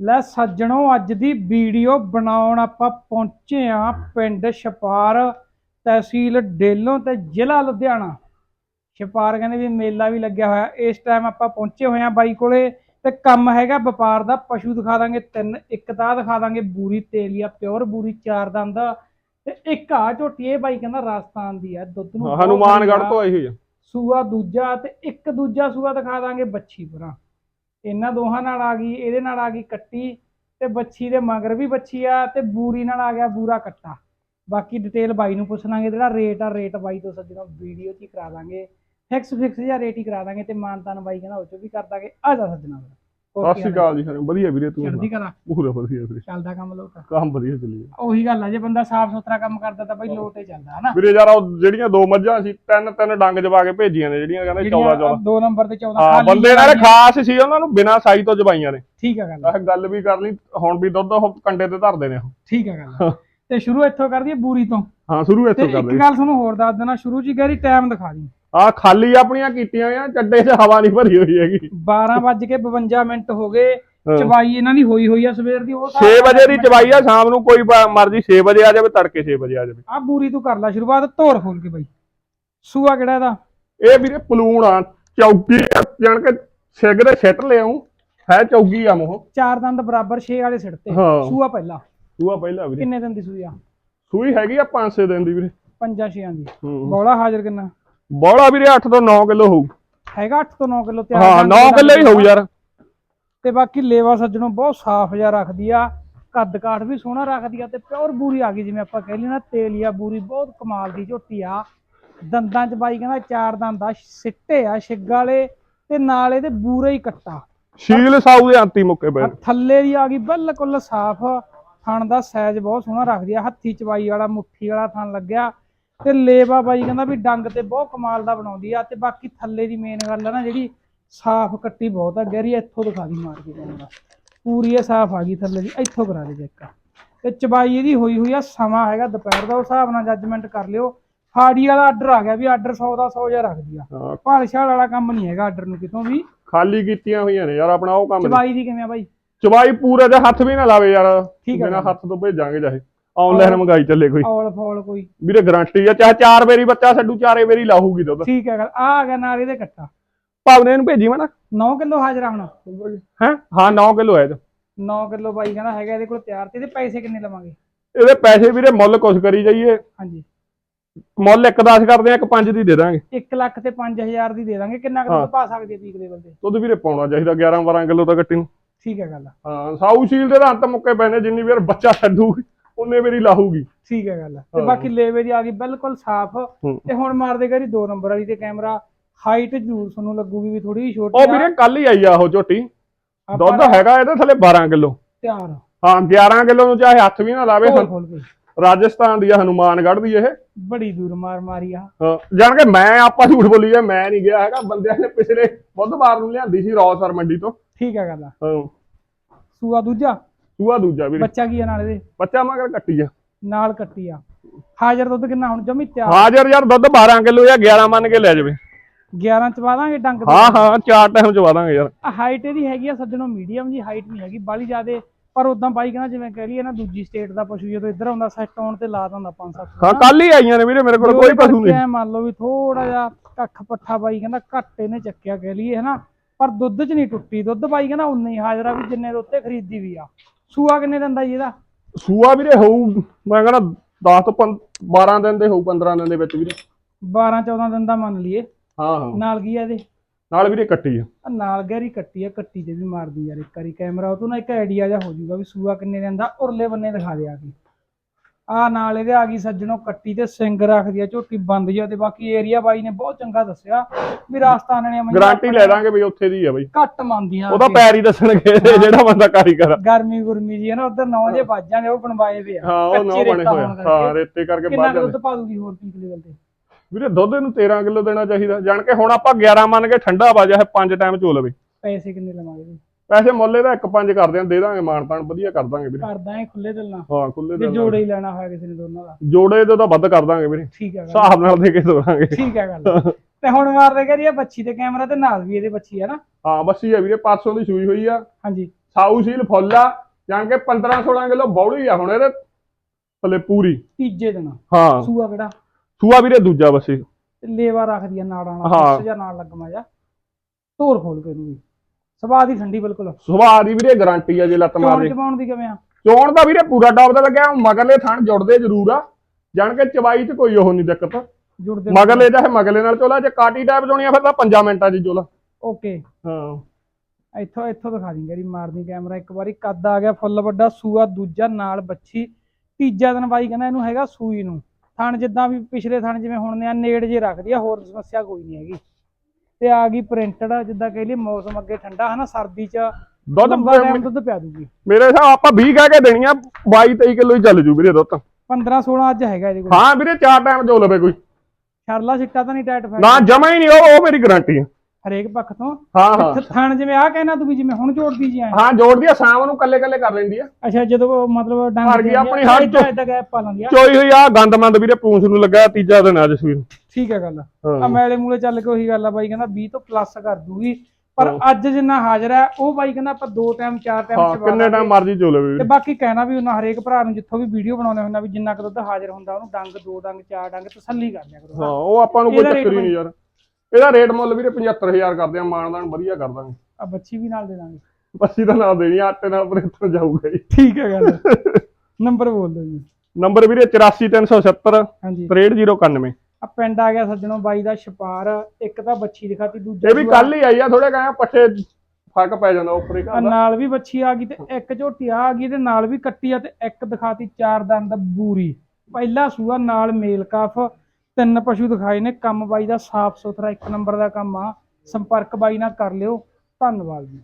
ਲੈ ਸੱਜਣੋ ਅੱਜ ਦੀ ਵੀਡੀਓ ਬਣਾਉਣ ਆਪਾਂ ਪਹੁੰਚੇ ਆ ਪਿੰਡ ਛਪਾਰ ਤਹਿਸੀਲ ਡੇਲੋਂ ਤੇ ਜ਼ਿਲ੍ਹਾ ਲੁਧਿਆਣਾ। ਛਪਾਰ ਕਹਿੰਦੇ ਵੀ ਮੇਲਾ ਵੀ ਲੱਗਿਆ ਹੋਇਆ। ਇਸ ਟਾਈਮ ਆਪਾਂ ਪਹੁੰਚੇ ਹੋਏ ਆ ਬਾਈ ਕੋਲੇ ਤੇ ਕੰਮ ਹੈਗਾ ਵਪਾਰ ਦਾ। ਪਸ਼ੂ ਦਿਖਾ ਦਾਂਗੇ ਤਿੰਨ ਇੱਕ ਤਾਂ ਦਿਖਾ ਦਾਂਗੇ ਬੂਰੀ ਤੇਲੀਆ ਪਿਓਰ ਬੂਰੀ ਚਾਰ ਦੰਦ ਤੇ ਇੱਕ ਆ ਝੋਟੀ ਇਹ ਬਾਈ ਕਹਿੰਦਾ ਰਾਜਸਥਾਨ ਦੀ ਆ ਦੁੱਧ ਨੂੰ ਹਨੂਮਾਨਗੜ੍ਹ। ਤੋਂ ਆਈ ਹੋਈ ਆ। ਸੂਆ ਦੂਜਾ ਤੇ ਇੱਕ ਦੂਜਾ ਸੂਆ ਦਿਖਾ ਦਾਂਗੇ ਬੱਚੀ ਪਰਾਂ ਇਹਨਾਂ ਦੋਹਾਂ ਨਾਲ ਆ ਗਈ, ਇਹਦੇ ਨਾਲ ਆ ਗਈ ਕੱਟੀ ਤੇ ਬੱਛੀ ਦੇ ਮਗਰ ਵੀ ਬੱਛੀ ਆ ਤੇ ਬੂਰੀ ਨਾਲ ਆ ਗਿਆ ਬੂਰਾ ਕੱਟਾ ਬਾਕੀ ਡਿਟੇਲ ਬਾਈ ਨੂੰ ਪੁੱਛ ਲਾਂਗੇ ਜਿਹੜਾ ਰੇਟ ਆ ਰੇਟ ਬਾਈ ਤੋਂ ਸੱਜਣਾ ਵੀਡੀਓ 'ਚ ਹੀ ਕਰਾ ਦਾਂਗੇ ਫਿਕਸ ਫਿਕਸ ਜਿਹਾ ਰੇਟ ਹੀ ਕਰਾ ਦਾਂਗੇ ਤੇ ਮਾਨਤਾਨ ਬਾਈ ਕਹਿੰਦਾ ਉਹ 'ਚ ਵੀ ਕਰ ਦਾਂਗੇ ਆ ਜਾ ਸੱਜਣਾ ਫਿਰ। ਸਤਿ ਸ਼੍ਰੀ ਅਕਾਲ ਜੀ ਸਾਰੇ ਵਧੀਆ ਵੀਰੇ ਤੂੰ ਚੜ੍ਹਦੀ ਕਲਾ? ਪੂਰਾ ਵਧੀਆ ਵੀਰੇ। ਚੱਲਦਾ ਕੰਮ ਲੋਟ ਕੰਮ ਵਧੀਆ ਚੱਲੀ ਜਾਂਦਾ। ਉਹੀ ਗੱਲ ਆ ਜੇ ਬੰਦਾ ਸਾਫ਼ ਸੁਥਰਾ ਕੰਮ ਕਰਦਾ ਤਾਂ ਬਾਈ ਲੋਟ ਹੀ ਚੱਲਦਾ ਹਨਾ? ਵੀਰੇ ਯਾਰ ਉਹ ਜਿਹੜੀਆਂ ਦੋ ਮੱਝਾਂ ਸੀ ਤਿੰਨ ਤਿੰਨ ਡੰਗ ਜਵਾ ਕੇ ਭੇਜੀਆਂ ਨੇ ਜਿਹੜੀਆਂ ਕਹਿੰਦੇ 14 14 ਦੋ ਨੰਬਰ ਤੇ 14 ਹਾਂ ਖਾਲੀ ਬੰਦੇ ਨਾਲੇ। ਖਾਸ ਸੀ ਉਹਨਾਂ ਨੂੰ ਬਿਨਾਂ ਸਾਈ ਤੋਂ ਜਵਾਈਆਂ ਨੇ। ਠੀਕ ਆ ਗੱਲ ਆਹ ਗੱਲ ਵੀ ਕਰ ਲਈ ਹੁਣ ਵੀ ਦੁੱਧ ਉਹ ਕੰਡੇ ਤੇ ਧਰਦੇ ਨੇ ਉਹ। ਠੀਕ ਆ ਗੱਲ ਤੇ ਸ਼ੁਰੂ ਇੱਥੋਂ ਕਰ ਦਈਏ ਬੂਰੀ ਤੋਂ? ਹਾਂ ਸ਼ੁਰੂ ਤੇ ਇੱਥੋਂ ਇੱਕ ਕਰਦੇ ਗੱਲ ਤੁਹਾਨੂੰ ਹੋਰ ਦੱਸ ਦੇਣਾ ਸ਼ੁਰੂ ਚ ਹੀ ਗੈਰੀ ਟਾਈਮ ਦਿਖਾ ਦੀ। ਆ ਖਾਲੀ ਆਪਣੀਆਂ ਕੀਤੀਆਂ ਆ ਚੱਡੇ 'ਚ ਹਵਾ ਨਹੀਂ ਭਰੀ ਹੋਈ ਹੈਗੀ। 12 ਵੱਜ ਕੇ 52 ਮਿੰਟ ਹੋ ਗਏ ਹਾਂ। ਚਬਾਈ ਇਹਨਾਂ ਦੀ ਹੋਈ ਹੋਈ ਆ ਸਵੇਰ ਦੀ ਉਹ 6 ਵਜੇ ਦੀ ਚਵਾਈ ਆ ਸ਼ਾਮ ਨੂੰ ਕੋਈ ਮਰਜ਼ੀ 6 ਵਜੇ ਆ ਜਾਵੇ ਤੜਕੇ 6 ਵਜੇ ਆ ਜਾਵੇ। ਆ ਬੂਰੀ ਤੋਂ ਕਰ ਲੈ ਸ਼ੁਰੂਆਤ ਧੋਰ ਖੋਲ ਕੇ ਬਾਈ। ਸੂਆ ਕਿਹੜਾ ਇਹਦਾ? ਇਹ ਵੀਰੇ ਪਲੂਣ ਆ ਚੌਕੀ ਜਾਣ ਕੇ ਸਿੱਗ ਦੇ ਛਿੱਟ ਲਿਆਉਂ ਹੈ ਚੌਗੀ ਆ ਮੋਹ। ਚਾਰ ਦੰਦ ਬਰਾਬਰ 6 ਵਾਲੇ ਸਿੱਟ ਤੇ। ਸੂਆ ਪਹਿਲਾ। ਸੂਆ ਪਹਿਲਾ ਵੀਰੇ। ਕਿੰਨੇ ਦਿਨ ਦੀ ਸੂਈ ਆ? ਸੂਈ ਹੈਗੀ ਆ 5-6 ਦਿਨ ਦੀ ਵੀਰੇ। ਪੰਜਾਂ ਛੇਆਂ ਦੀ। ਹੂੰ। ਬੋਲਾ ਹਾਜ਼ਰ ਕਿੰਨਾ? ਬੋਲਾ ਵੀਰੇ 8 ਤੋਂ 9 ਕਿਲੋ ਹੋਊ। ਹੈਗਾ 8 ਤੋਂ 9 ਕਿਲੋ ਤਿਆਰ ਹਾਂ ਦੰਦ 9 ਦਾ ਕਿਲੋ ਹੀ ਹੋਊ ਯਾਰ। ਤੇ ਬਾਕੀ ਲੇਵਾ ਸੱਜਣੋਂ ਬਹੁਤ ਸਾਫ਼ ਜਿਹਾ ਰੱਖਦੀ ਆ ਕੱਦ ਕਾਠ ਵੀ ਸੋਹਣਾ ਰੱਖਦੀ ਆ ਤੇ ਪਿਓਰ ਬੂਰੀ ਆ ਗਈ ਜਿਵੇਂ ਆਪਾਂ ਕਹਿ ਨਾ ਤੇਲੀਆ ਬੂਰੀ ਬਹੁਤ ਕਮਾਲ ਦੀ ਝੋਟੀ ਆ। ਦੰਦਾਂ 'ਚ ਬਾਈ ਕਹਿੰਦਾ ਚਾਰ ਦੰਦ ਆ ਸਿੱਟੇ ਆ ਛਿੱਗ ਵਾਲੇ ਤੇ ਨਾਲ ਇਹਦੇ ਬੂਰੇ ਹੀ ਕੱਟਾ। ਸ਼ੀਲ ਸਾਊ ਦੇ ਅੰਤੀ ਮੁੱਕੇ ਪਏ। ਥੱਲੇ ਦੀ ਆ ਗਈ ਬਿਲਕੁਲ ਸਾਫ਼ ਥਣ ਦਾ ਸਾਈਜ਼ ਬਹੁਤ ਸੋਹਣਾ ਰੱਖਦੀ ਆ ਹੱਥੀ ਚਵਾਈ ਵਾਲਾ ਮੁੱਠੀ ਵਾਲਾ ਥਣ ਲੱਗਿਆ। ਤੇ ਲੇਵਾ ਬਾਈ ਕਹਿੰਦਾ ਵੀ ਡੰਗ ਤੇ ਬਹੁਤ ਕਮਾਲ ਦਾ ਬਣਾਉਂਦੀ ਆ ਤੇ ਬਾਕੀ ਥੱਲੇ ਦੀ ਮੇਨ ਗੱਲ ਆ ਨਾ ਜਿਹੜੀ ਸਾਫ਼ ਕੱਟੀ ਬਹੁਤ ਆ ਗਹਿਰੀ ਇੱਥੋਂ ਦਿਖਾ ਦੀ ਮਾਰ ਕੇ ਕਹਿੰਦਾ ਪੂਰੀ ਇਹ ਸਾਫ਼ ਆ ਗਈ ਥੱਲੇ ਦੀ ਇੱਥੋਂ ਕਰਾ ਦੇ ਚੈੱਕ। ਤੇ ਚਬਾਈ ਇਹਦੀ ਹੋਈ ਹੋਈ ਆ ਸਮਾਂ ਹੈਗਾ ਦੁਪਹਿਰ ਦਾ ਉਸ ਹਿਸਾਬ ਨਾਲ ਜੱਜਮੈਂਟ ਕਰ ਲਿਓ। ਫਾੜੀ ਵਾਲਾ ਆਰਡਰ ਆ ਗਿਆ ਵੀ ਆਰਡਰ 100 ਦਾ 100 ਜਿਹਾ ਰੱਖਦੀ ਆ। ਹਾਂ, ਭਾਲ ਛਾਲ ਵਾਲਾ ਕੰਮ ਨਹੀਂ ਹੈਗਾ ਆਰਡਰ ਨੂੰ ਕਿਤੋਂ ਵੀ। ਖਾਲੀ ਕੀਤੀਆਂ ਹੋਈਆਂ ਨੇ ਯਾਰ ਆਪਣਾ ਉਹ ਕੰਮ। ਚਬਾਈ ਦੀ ਕਿਵੇਂ ਆ ਬਾਈ? ਚਵਾਈ ਪੂਰੇ ਦੇ ਹੱਥ ਵੀ ਨਾ ਲਾਵੇ ਯਾਰ। ਆ ਬਿਨਾਂ ਜੀ। ਹੱਥ ਤੋਂ ਭੇਜਾਂਗੇ ਚਾਹੇ। ਆਨਲਾਈਨ ਮੰਗਾਈ ਚੱਲੇ ਕੋਈ। ਔਲ ਫੌਲ ਕੋਈ। ਵੀਰੇ ਗਾਰੰਟੀ ਆ ਚਾਹੇ ਚਾਰ ਵਾਰੀ ਬੱਚਾ ਛੱਡੂ ਚਾਰੇ ਵਾਰੀ ਲਾਹੂਗੀ ਦੁੱਧ। ਠੀਕ ਹੈ ਗੱਲ। ਆ ਆ ਗਿਆ ਨਾਲ ਇਹਦੇ ਕੱਟਾ। ਭਾਵਨੇ ਨੂੰ ਭੇਜੀ ਮੈਂ ਨਾ। 9 ਕਿਲੋ ਹਾਜ਼ਰਾ ਹੁਣ। ਹੈ? ਹਾਂ 9 ਕਿਲੋ ਹੈ ਇਹਦਾ। 9 ਕਿਲੋ ਬਾਈ ਕਹਿੰਦਾ ਹੈਗਾ ਇਹਦੇ ਕੋਲ ਤਿਆਰ ਤੇ ਇਹਦੇ ਪੈਸੇ ਕਿੰਨੇ ਲਵਾਂਗੇ? ਇਹਦੇ ਪੈਸੇ ਵੀਰੇ ਮੁੱਲ ਕੁਛ ਕਰੀ ਜਾਈਏ। ਹਾਂਜੀ। ਮੁੱਲ ਇੱਕ 10 ਕਰਦੇ ਆ ਇੱਕ 5 ਦੀ ਦੇ ਦਾਂਗੇ। 1 ਲੱਖ ਤੇ 5000 ਦੀ ਦੇ ਦਾਂਗੇ। ਕਿੰਨਾ ਕੁ ਪਾ ਸਕਦੇ ਪੀਕ ਦੇ ਬੰਦੇ? ਦੁੱਧ ਵੀਰੇ ਪਾਉਣਾ ਚਾਹੀਦਾ 11 12 ਕਿਲੋ ਤਾਂ ਕੱਟੀ ਨੂੰ। ਠੀਕ ਹੈ ਗੱਲ ਹਾਂ ਸਾਊ ਸ਼ੀਲ ਦੇ ਤਾਂ ਅੰਤ ਮੁੱਕੇ ਨੇ ਜਿੰਨੀ ਵਾਰ ਬੱਚਾ ਛੱਡੂ। ਉਹਨੇ ਵਾਰੀ ਲਾਹੂਗੀ। ਠੀਕ ਹੈ ਗੱਲ। ਤੇ। ਬਾਕੀ ਲੇਵੇ ਦੀ ਆ ਗਈ ਬਿਲਕੁਲ ਸਾਫ਼। ਤੇ ਹੁਣ ਮਾਰਦੇ ਕਰੀ 2 ਨੰਬਰ ਵਾਲੀ ਤੇ ਕੈਮਰਾ। ਹਾਈਟ ਜ਼ਰੂਰ ਤੁਹਾਨੂੰ ਲੱਗੂਗੀ ਵੀ ਥੋੜੀ ਛੋਟੀ ਉਹ ਵੀਰੇ ਕੱਲ ਹੀ ਆਈ ਆ ਉਹ ਝੋਟੀ। ਦੁੱਧ ਹੈਗਾ ਇਹਦੇ ਥੱਲੇ 12 ਕਿਲੋ। ਤਿਆਰ ਹਾਂ 11 ਕਿਲੋ ਨੂੰ ਚਾਹੇ ਹੱਥ ਵੀ ਨਾ ਲਾਵੇ। ਰਾਜਸਥਾਨ ਦੀ ਆ ਹਨੂਮਾਨਗੜ੍ਹ ਦੀ ਇਹ। ਬੜੀ ਦੂਰ ਮਾਰ ਮਾਰੀ ਆ। ਹਾਂ, ਜਾਣ ਕੇ ਮੈਂ ਆਪਾਂ ਝੂਠ ਬੋਲੀ ਜਾ ਮੈਂ ਨਹੀਂ ਗਿਆ ਹੈਗਾ। ਬੰਦਿਆਂ ਨੇ ਪਿਛਲੇ ਬੁੱਧਵਾਰ ਨੂੰ ਲਿਆਂਦੀ ਸੀ ਰੌਸਰ ਮੰਡੀ ਤੋਂ। ਠੀਕ ਹੈ ਗੱਲ ਹਾਂ, ਸੂਆ ਦੂਜਾ। ਸੂਆ ਦੂਜਾ ਵੀਰੇ। ਬੱਚਾ ਕੀ ਆ ਨਾਲ ਇਹਦੇ? ਬੱਚਾ ਮਗਰ ਕੱਟੀ ਆ। ਨਾਲ ਕੱਟੀ ਆ। ਹਾਜ਼ਰ ਦੁੱਧ ਕਿੰਨਾ ਹੁਣ? ਜਮੀ ਤਿਆਰ। ਹਾਜ਼ਰ ਯਾਰ ਦੁੱਧ 12 ਕਿਲੋ ਜਾਂ 11 ਮੰਨ ਕੇ ਲੈ ਜਾਵੇ। 11 ਚ ਪਾ ਦਾਂਗੇ ਡੰਗ ਹਾਂ ਹਾਂ ਚਾਰ ਟਾਈਮ ਚਵਾ ਦਾਂਗੇ ਯਾਰ। ਹਾਈਟ ਇਹਦੀ ਹੈਗੀ ਆ ਸੱਜਣੋ ਮੀਡੀਅਮ ਜੀ ਹਾਈਟ ਨਹੀਂ ਹੈਗੀ ਬਾਲੀ ਜ਼ਿਆਦੇ। ਪਰ ਉਦਾਂ ਬਾਈ ਕਹਿੰਦਾ ਜਿਵੇਂ ਕਹਿ ਲਈਏ ਨਾ ਦੂਜੀ ਸਟੇਟ ਦਾ ਪਸ਼ੂ ਜਦੋਂ ਇੱਧਰ ਆਉਂਦਾ ਸੈੱਟ ਆਉਣ ਤੇ ਲਾ ਦਿੰਦਾ 5-7 ਹਾਂ ਕੱਲ ਹੀ ਆਈਆਂ ਨੇ ਵੀਰੇ ਮੇਰੇ ਕੋਲ ਕੋਈ ਪਸ਼ੂ ਨਹੀਂ। ਮੰਨ ਲਓ ਵੀ ਥੋੜਾ ਜਿਹਾ ਕੱਖ ਪੱਠਾ ਬਾਈ ਕਹਿੰਦਾ ਘੱਟ ਇਹਨੇ ਚੱਕਿਆ ਕਹਿ ਲਈਏ ਹਨਾ। ਪਰ ਦੁੱਧ ਚ ਨਹੀਂ ਟੁੱਟੀ। ਦੁੱਧ ਬਾਈ ਕਹਿੰਦਾ ਉਨਾ ਹੀ ਹਾਜ਼ਰਾ ਵੀ ਜਿੰਨੇ ਦੇ ਉੱਤੇ ਖਰੀਦੀ ਵੀ ਆ। ਸੂਆ ਕਿੰਨੇ ਦਿੰਦਾ ਜੀ ਇਹਦਾ? ਸੂਆ ਵੀਰੇ ਹੋਊ ਮੈਂ ਕਹਿੰਦਾ 10 ਤੋਂ 12 ਦਿਨ ਦੇ ਹੋਊ 15 ਦਿਨ ਦੇ ਵਿੱਚ ਵੀਰੇ। 12-14 ਦਿਨ ਦਾ ਮੰਨ ਲਈਏ। ਹਾਂ ਹਾਂ। ਨਾਲ ਕੀ ਆ ਇਹਦੇ? ਨਾਲ ਵੀਰੇ ਕੱਟੀ ਆ। ਆਹ ਨਾਲ ਗਹਿਰੀ ਕੱਟੀ ਆ ਕੱਟੀ ਤੇ ਵੀ ਮਾਰਦੀ ਯਾਰ ਇੱਕ ਵਾਰੀ। ਕੈਮਰਾ ਉਹ ਤੋਂ ਨਾ ਇੱਕ ਆਈਡੀਆ ਜਿਹਾ ਹੋ ਜਾਊਗਾ ਵੀ ਸੂਆ ਕਿੰਨੇ ਦਿਨ ਦਾ ਉਰਲੇ ਬੰਨੇ ਦਿਖਾ ਦੇ ਆ ਕੇ। ਆ ਨਾਲ ਇਹਦੇ ਆ ਗਈ ਸੱਜਣੋ ਕੱਟੀ ਤੇ ਸਿੰਗ ਰੱਖਦੀ ਆ ਝੋਟੀ ਬੰਦ ਜਿਹਾ ਤੇ ਬਾਕੀ ਏਰੀਆ ਬਾਈ ਨੇ ਬਹੁਤ ਚੰਗਾ ਦੱਸਿਆ ਵੀ ਰਾਜਸਥਾਨ ਨੇ ਮਈਆਂ ਗਾਰੰਟੀ ਲੈ ਦਾਂਗੇ ਬਈ ਉੱਥੇ ਦੀ ਆ ਬਈ। ਘੱਟ ਮੰਨਦੀਆਂ ਉਹਦਾ ਪੈਰ ਹੀ ਦੱਸਣਗੇ ਜਿਹੜਾ ਬੰਦਾ ਕਾਰੀਗਰ ਗਰਮੀ ਗੁਰਮੀ ਜੀ ਹੈ ਨਾ ਉਧਰ ਨੌ ਜੇ ਵੱਜ ਜਾਂਦੇ ਉਹ ਬਣਵਾਏ ਵੇ ਆ। ਹਾਂ ਉਹ ਨੌ ਕੱਚੇ ਬਣੇ ਕਰਕੇ। ਹਾਂ ਰੇਤੇ ਕਰਕੇ ਕਿੰਨਾ ਕੁ ਜਾਂਦੇ ਦੁੱਧ ਪਾ ਦੂਗੀ ਹੋਰ ਪੀਕ ਲੈਵਲ ਤੇ? ਵੀਰੇ ਦੁੱਧ ਇਹਨੂੰ 13 ਕਿਲੋ ਦੇਣਾ ਚਾਹੀਦਾ। ਜਾਣ ਕੇ ਹੁਣ ਆਪਾਂ 11 ਮੰਨ ਕੇ ਠੰਡਾ ਵਾ ਜਾਏ 5 ਟਾਈਮ ਚੋ ਲਵੇ। ਪੈਸੇ ਕਿੰਨੇ ਲਵਾਂਗੇ? ਪੈਸੇ ਮੁੱਲੇ ਦਾ 1.5 ਕਰਦੇ ਆਂ ਦੇ ਦਾਂਗੇ ਮਾਨਤਾਨ ਵਧੀਆ ਕਰ ਦਾਂਗੇ ਵੀਰੇ। ਕਰਦਾ ਹੈ ਖੁੱਲੇ ਦਿਲ ਨਾਲ। ਹਾਂ ਖੁੱਲੇ ਜੇ ਦੇ ਜੋੜੇ ਹੀ ਲੈਣਾ ਹੋਇਆ ਕਿਸੇ ਨੇ ਦੋਨਾਂ ਦਾ। ਜੋੜੇ ਦੇ ਤਾਂ ਵੱਧ ਕਰ ਦਾਂਗੇ ਵੀਰੇ। ਠੀਕ ਹੈ ਗੱਲ। ਹਿਸਾਬ ਨਾਲ ਦੇ ਕੇ ਦੋਵਾਂਗੇ ਠੀਕ ਹੈ ਗੱਲ। ਤੇ ਹੁਣ ਮਾਰਦੇ ਕਰੀਏ ਬੱਚੀ ਤੇ ਕੈਮਰਾ ਤੇ ਨਾਲ ਵੀ ਇਹਦੇ ਬੱਚੀ ਹੈ ਨਾ? ਹਾਂ ਬੱਸੀ ਆ ਵੀਰੇ 500 ਦੀ ਸੂਈ ਹੋਈ ਆ। ਹਾਂਜੀ। ਸਾਊ ਸੀਲ ਫੁੱਲ ਆ ਜਾਣ ਕੇ 15 16 ਕਿਲੋ ਬੌੜੀ ਆ ਹੁਣ ਇਹਦੇ। ਥੱਲੇ ਪੂਰੀ। ਤੀਜੇ ਦਿਨ। ਹਾਂ। ਸੂਆ ਕਿਹੜਾ? ਸੂਆ ਵੀਰੇ ਦੂਜਾ ਬਸੇ। ਲੇਵਾ ਰੱਖਦੀ ਆ ਨਾੜਾਂ ਨਾਲ ਹਾਂ। ਜਾਂ ਨਾਲ ਲੱਗਮਾ ਜਾ ਧੋਰ ਖੋਲ ਕੇ ਇਹਨੂੰ ਸਵਾਦ ਹੀ ਠੰਡੀ ਬਿਲਕੁਲ। ਸੁਭਾਅ ਦੀ ਵੀਰੇ ਗਾਰੰਟੀ ਆ ਜੇ ਲੱਤ ਮਾਰ ਚੌਣ ਦੇ ਚਬਾਉਣ ਦੀ ਕਿਵੇਂ ਆ? ਚੋਣ ਦਾ ਵੀਰੇ ਪੂਰਾ ਟੌਪ ਦਾ ਲੱਗਿਆ ਮਗਰਲੇ ਥਣ ਜੁੜਦੇ ਜ਼ਰੂਰ ਆ। ਜਾਣ ਕੇ ਚਵਾਈ 'ਚ ਕੋਈ ਉਹ ਨਹੀਂ ਦਿੱਕਤ। ਜੁੜਦੇ ਮਗਰਲੇ ਚਾਹੇ ਮਗਰਲੇ ਨਾਲ ਚੋਲਾ ਜੇ ਕਾਟੀ ਟਾਈਪ ਚੋਣੀ ਆ ਫਿਰ ਤਾਂ 5 ਮਿੰਟਾਂ 'ਚ ਚੋਲਾ। ਓਕੇ। ਹਾਂ। ਇੱਥੋਂ ਇੱਥੋਂ ਦਿਖਾ ਦੀ ਜਿਹੜੀ ਮਾਰਦੀ ਕੈਮਰਾ ਇੱਕ ਵਾਰੀ ਕੱਦ ਆ ਗਿਆ ਫੁੱਲ ਵੱਡਾ ਸੂਆ ਦੂਜਾ ਨਾਲ ਬੱਚੀ। ਤੀਜਾ ਦਿਨ ਬਾਈ ਕਹਿੰਦਾ ਇਹਨੂੰ ਹੈਗਾ ਸੂਈ ਨੂੰ। ਥਣ ਜਿੱਦਾਂ ਵੀ ਪਿਛਲੇ ਥਣ ਜਿਵੇਂ ਹੁਣ ਨੇ ਆ ਨੇੜ ਜੇ ਰੱਖਦੀ ਆ ਹੋਰ ਸਮੱਸਿਆ ਕੋਈ ਨਹੀਂ ਹੈਗੀ। ਤੇ ਆ ਗਈ ਪ੍ਰਿੰਟਡ ਜਿੱਦਾਂ ਕਹਿ ਲਈ ਮੌਸਮ ਅੱਗੇ ਠੰਡਾ ਹਨਾ ਸਰਦੀ ਚ ਦੁੱਧ ਦੁੱਧ ਪਿਆ ਦੂਗੀ। ਮੇਰੇ ਹਿਸਾਬ ਆਪਾਂ 20 ਕਹਿ ਕੇ ਦੇਣੀ ਆ 22 23 ਕਿਲੋ ਹੀ ਚੱਲ ਜੂ ਵੀਰੇ ਦੁੱਧ। 15 16 ਅੱਜ ਹੈਗਾ ਇਹਦੇ ਕੋਲ। ਹਾਂ ਵੀਰੇ ਚਾਰ ਟਾਈਮ ਜੋ ਲਵੇ ਕੋਈ। ਛਰਲਾ ਸਿੱਟਾ ਤਾਂ ਨਹੀਂ ਟਾਈਟ ਫੈਟ ਨਾ ਜਮਾ ਹੀ ਨਹੀਂ ਉਹ ਉਹ ਮੇਰੀ ਗਾਰੰਟੀ ਆ। ਹਰੇਕ ਪੱਖ ਤੋਂ। ਹਾਂ ਹਾਂ। ਥਣ ਜਿਵੇਂ ਆ ਕਹਿਣਾ ਤੂੰ ਵੀ ਜਿਵੇਂ ਹੁਣ ਜੋੜਦੀ ਜੀ ਐ ਹਾਂ ਜੋੜਦੀ ਆ ਸ਼ਾਮ ਨੂੰ ਕੱਲੇ ਕੱਲੇ ਕਰ ਲੈਂਦੀ ਆ। ਅੱਛਾ ਜਦੋਂ ਮਤਲਬ ਡੰਗ ਹਰ ਗਈ ਆ, ਆਪਣੀ ਏਦਾਂ ਤੋਂ। ਏਦਾਂ ਗੈਪ ਪਾ ਲੈਂਦੀ ਆ। ਚੋਈ ਹੋਈ ਆ ਗੰਦਮੰਦ ਵੀਰੇ ਪੂੰਛ ਨੂੰ ਲੱਗਾ ਤੀਜਾ ਦਿਨ ਅੱਜ ਸਵੇਰ ਠੀਕ ਹੈ ਗੱਲ। ਆ ਮੈਲੇ ਮੂਲੇ ਚੱਲ ਕੇ ਉਹੀ ਗੱਲ ਆ ਬਾਈ ਕਹਿੰਦਾ 20 ਤੋਂ ਪਲੱਸ ਕਰ ਦੂਗੀ। ਪਰ। ਅੱਜ ਜਿੰਨਾ ਹਾਜ਼ਰ ਹੈ ਉਹ ਬਾਈ ਕਹਿੰਦਾ ਆਪਾਂ ਦੋ ਟਾਈਮ ਚਾਰ ਟਾਈਮ ਹਾਂ ਕਿੰਨੇ ਟਾਈਮ ਮਰਜ਼ੀ ਚੋ ਲਵੇ ਤੇ ਬਾਕੀ ਕਹਿਣਾ ਵੀ ਉਹਨਾਂ ਹਰੇਕ ਭਰਾ ਨੂੰ ਜਿੱਥੋਂ ਵੀ ਵੀਡੀਓ ਬਣਾਉਂਦੇ ਹੁੰਦਾ ਵੀ ਜਿੰਨਾ ਕੁ ਦੁੱਧ ਹਾਜ਼ਰ ਹੁੰਦਾ ਉਹਨੂੰ ਡੰਗ ਦੋ ਡੰਗ ਚਾਰ ਡੰਗ ਤਸੱਲੀ ਕਰ ਲਿਆ ਕਰੋ। ਹਾਂ ਉਹ ਆਪਾਂ ਨੂੰ ਕੋਈ ਚੱਕਰ ਹੀ ਨਹੀਂ ਯਾਰ। ਇਹਦਾ ਰੇਟ ਮੁੱਲ ਵੀਰੇ 75000 ਕਰਦੇ ਆ ਮਾਨਦਾਨ ਵਧੀਆ ਕਰ ਦਾਂਗੇ। ਆ ਬੱਚੀ ਵੀ ਨਾਲ ਦੇ ਦਾਂਗੇ। ਬੱਸੀ ਦਾ ਨਾਮ ਦੇਣੀ ਆ, ਆਟੇ ਨਾਲ ਪ੍ਰੇਤਰ ਜਾਊਗਾ ਜੀ। ਠੀਕ ਹੈ ਗੱਲ। ਨੰਬਰ ਬੋਲ ਦਿਓ ਜੀ। ਨੰਬਰ ਵੀਰੇ 84370 ਹਾਂਜੀ। 63091 ਆ ਪਿੰਡ ਆ ਗਿਆ ਸੱਜਣੋ ਬਾਈ ਦਾ ਛਪਾਰ ਇੱਕ ਤਾਂ ਬੱਚੀ ਦਿਖਾਤੀ ਦੂਜਾ ਇਹ ਵੀ ਕੱਲ ਹੀ ਆਈ ਆ ਥੋੜੇ ਕਹਾਂ ਪੱਠੇ ਫ਼ਰਕ ਪੈ ਜਾਂਦਾ ਉੱਪਰ ਹੀ ਆ ਘਰ ਦਾ। ਨਾਲ ਵੀ ਬੱਚੀ ਆ ਗਈ ਤੇ ਇੱਕ ਝੋਟੀ ਆ ਆ ਗਈ ਤੇ ਨਾਲ ਵੀ ਕੱਟੀ ਆ ਤੇ ਇੱਕ ਦਿਖਾਤੀ ਚਾਰ ਦੰਦ ਬੂਰੀ। ਪਹਿਲਾ ਸੂਆ ਨਾਲ ਮੇਲ ਕਾਫ ਤਿੰਨ ਪਸ਼ੂ ਦਿਖਾਏ ਨੇ, ਕੰਮ ਬਾਈ ਦਾ ਸਾਫ਼ ਸੁਥਰਾ ਇੱਕ ਨੰਬਰ ਦਾ ਕੰਮ ਆ, ਸੰਪਰਕ ਬਾਈ ਨਾਲ ਕਰ ਲਿਓ, ਧੰਨਵਾਦ ਜੀ।